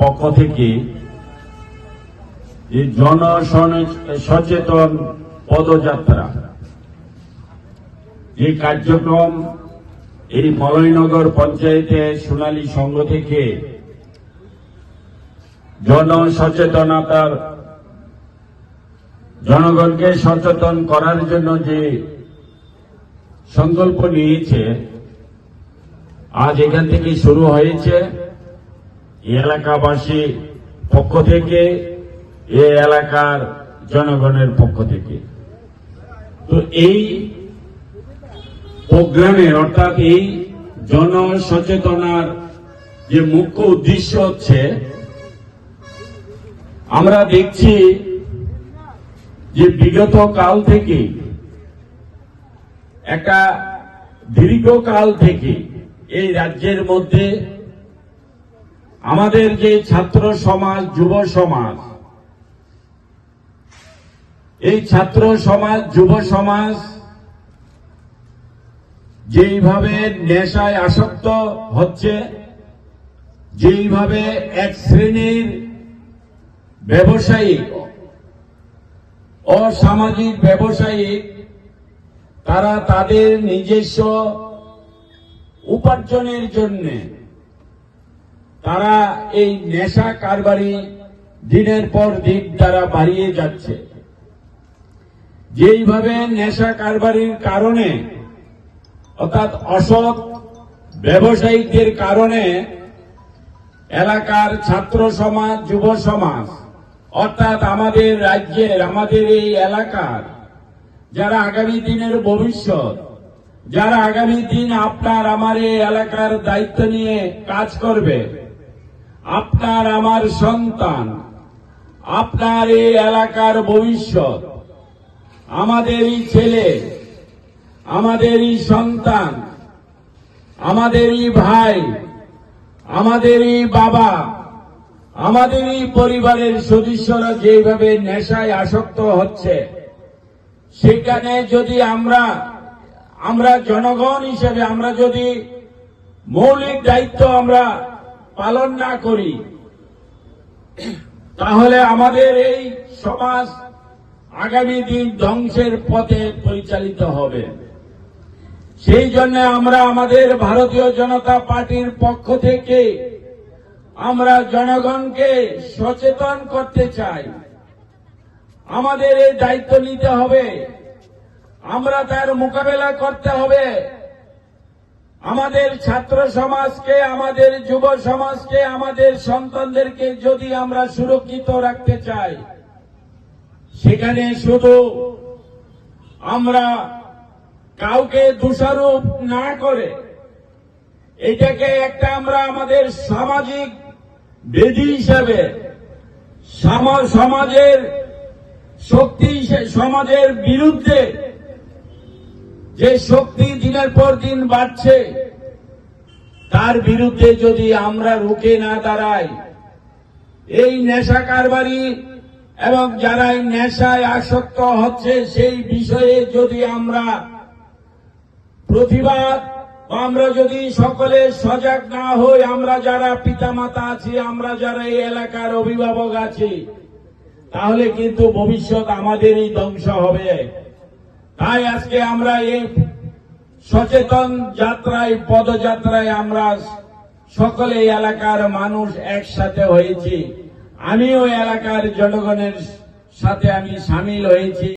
পক্ষ থেকে যে জন সচেতন পদযাত্রা, যে কার্যক্রম এই মলয়নগর পঞ্চায়েতে সোনালী সংঘ থেকে জন সচেতনতার জনগণকে সচেতন করার জন্য যে সংকল্প নিয়েছে, আজ এখান থেকে শুরু হয়েছে। এই এলাকাবাসী পক্ষ থেকে, এই এলাকার জনগণের পক্ষ থেকে। তো এই প্রোগ্রামের অর্থাৎ এই জনসচেতনার যে মুখ্য উদ্দেশ্য হচ্ছে, আমরা দেখছি যে বিগত কাল থেকে, একটা দীর্ঘকাল থেকে এই রাজ্যের মধ্যে আমাদের যে ছাত্র সমাজ, যুব সমাজ, এই ছাত্র সমাজ, যুব সমাজ যেইভাবে নেশায় আসক্ত হচ্ছে, যেইভাবে এক শ্রেণির ব্যবসায়ী, অসামাজিক ব্যবসায়ী, তারা তাদের নিজস্ব উপার্জনের জন্যে তারা এই নেশা কারবারি দিনের পর দিন তারা বাড়িয়ে যাচ্ছে। যেইভাবে নেশা কারবারির কারণে, অর্থাৎ অসৎ ব্যবসায়ীদের কারণে এলাকার ছাত্র সমাজ, যুব সমাজ, অর্থাৎ আমাদের রাজ্যের, আমাদের এই এলাকার, যারা আগামী দিনের ভবিষ্যৎ, যারা আগামী দিন আপনার, আমার এই এলাকার দায়িত্ব নিয়ে কাজ করবে আপনার আমার সন্তান, আপনার এই এলাকার ভবিষ্যৎ, আমাদেরই ছেলে, আমাদেরই সন্তান, আমাদেরই ভাই, আমাদেরই বাবা, আমাদেরই পরিবারের সদস্যরা যেভাবে নেশায় আসক্ত হচ্ছে, সেখানে যদি আমরা আমরা জনগণ হিসেবে আমরা যদি মৌলিক দায়িত্ব আমরা পালন না করি, তাহলে আমাদের এই সমাজ আগামী দিন ধ্বংসের পথে পরিচালিত হবে। সেই জন্য আমরা আমাদের ভারতীয় জনতা পার্টির পক্ষ থেকে আমরা জনগণকে সচেতন করতে চাই। আমাদের এই দায়িত্ব নিতে হবে। আমরা তার মোকাবেলা করতে হবে। আমাদের ছাত্র সমাজকে, আমাদের যুব সমাজকে, আমাদের সন্তানদেরকে যদি আমরা সুরক্ষিত রাখতে চাই, সেখানে শুধু আমরা কাউকে দোষারোপ না করে, এটাকে একটা আমরা আমাদের সামাজিক বেদি হিসাবে, সামা- সমাজের শক্তি সমাজের বিরুদ্ধে যে শক্তি দিনের পর দিন বাড়ছে, তার বিরুদ্ধে যদি আমরা রুখে না দাঁড়াই, এই নেশা কারবারি এবং যারা এই নেশায় আসক্ত হচ্ছে, সেই বিষয়ে যদি আমরা প্রতিবাদ আমরা যদি সকলে সজাগ না হই, আমরা যারা পিতামাতা আছি, আমরা যারা এই এলাকার অভিভাবক আছি, তাহলে কিন্তু ভবিষ্যৎ আমাদেরই ধ্বংস হবে। তাই আজকে আমরা এই সচেতন যাত্রায়, পদযাত্রায় আমরা সকলে এলাকার মানুষ একসাথে হয়েছি। আমিও এলাকার জনগণের সাথে আমি সামিল হয়েছি।